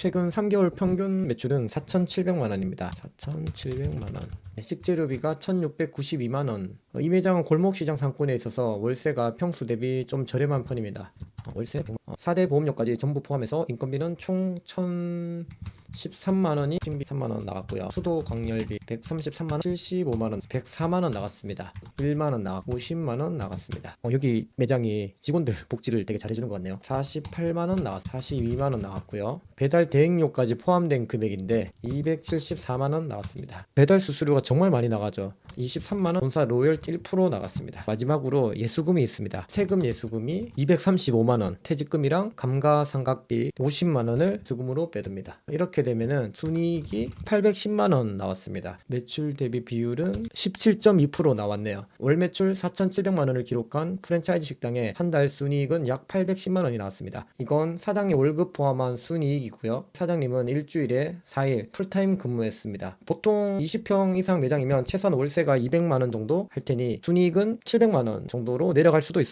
최근 3개월 평균 매출은 4,700만 원입니다. 4,700만 원. 식재료비가 1,692만 원. 어, 이 매장은 골목시장 상권에 있어서 월세가 평수 대비 좀 저렴한 편입니다. 어, 월세 4대 보험료까지 전부 포함해서 인건비는 총 1,013만 원이 신비 3만 원 나갔고요. 수도 광열비 133만 원, 75만 원, 104만 원 나갔습니다. 1만 원 나갔고 50만 원 나갔습니다. 어, 여기 매장이 직원들 복지를 되게 잘해주는 것 같네요. 48만 원 나갔, 42만 원 나갔고요. 배달 대행료까지 포함된 금액인데 274만 원 나왔습니다. 배달 수수료가 정말 많이 나가죠. 23만 원, 본사 로열티 1% 나갔습니다. 마지막으로 예수금이 있습니다. 세금 예수금이 235만 원, 퇴직금이랑 감가상각비 50만 원을 수금으로 빼둡니다. 이렇게 되면은 순이익이 810만 원 나왔습니다. 매출 대비 비율은 17.2% 나왔네요. 월 매출 4,700만 원을 기록한 프랜차이즈 식당의 한 달 순이익은 약 810만 원이 나왔습니다. 이건 사장님 월급 포함한 순이익이고요. 사장님은 일주일에 4일 풀타임 근무했습니다. 보통 20평 이상 매장이면 최소한 월세가 200만 원 정도 할 테니 순이익은 700만 원 정도로 내려갈 수도 있어요.